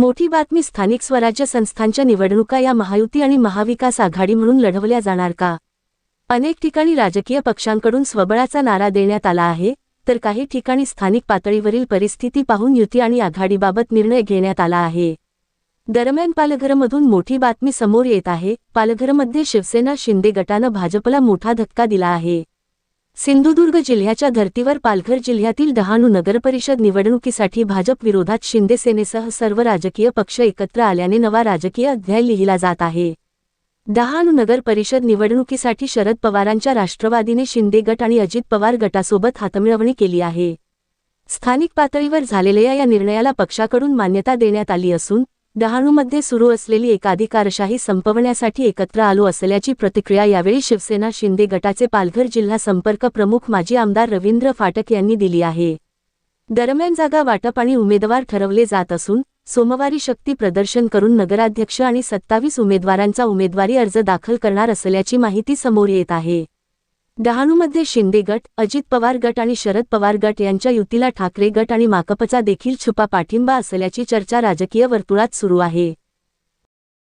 मोठी बातमी स्थानिक स्वराज्य संस्थांच्या निवडणुका या महायुती आणि महाविकास आघाडी म्हणून लढवल्या जाणार का? अनेक ठिकाणी राजकीय पक्षांकडून स्वबळाचा नारा देण्यात आला आहे तर काही ठिकाणी स्थानिक पातळीवरील परिस्थिती पाहून युती आणि आघाडीबाबत निर्णय घेण्यात आला आहे. दरम्यान पालघरमधून मोठी बातमी समोर येत आहे पालघरमध्ये शिवसेना शिंदे गटानं भाजपला मोठा धक्का दिला आहे. सिंधुदुर्ग जिल्ह्याच्या धर्तीवर पालघर जिल्ह्यातील डहाणू नगरपरिषद निवडणुकीसाठी भाजप विरोधात शिंदेसेनेसह सर्व राजकीय पक्ष एकत्र आल्याने नवा राजकीय अध्याय लिहिला जात आहे. डहाणू नगर परिषद निवडणुकीसाठी शरद पवारांच्या राष्ट्रवादीने शिंदे गट आणि अजित पवार गटासोबत हातमिळवणी केली आहे. स्थानिक पातळीवर झालेल्या या निर्णयाला पक्षाकडून मान्यता देण्यात आली असून डहाणूमध्ये सुरू असलेली एकाधिकारशाही संपवण्यासाठी एकत्र आलो असल्याची प्रतिक्रिया यावेळी शिवसेना शिंदे गटाचे पालघर जिल्हा संपर्क प्रमुख माजी आमदार रवींद्र फाटक यांनी दिली आहे. दरम्यान जागा वाटप आणि उमेदवार ठरवले जात असून सोमवारी शक्ती प्रदर्शन करून नगराध्यक्ष आणि सत्तावीस उमेदवारांचा उमेदवारी अर्ज दाखल करणार असल्याची माहिती समोर येत आहे. डहाणूमध्ये शिंदे गट अजित पवार गट आणि शरद पवार गट यांच्या युतीला ठाकरे गट आणि माकपचा देखील छुपा पाठिंबा असल्याची चर्चा राजकीय वर्तुळात सुरू आहे.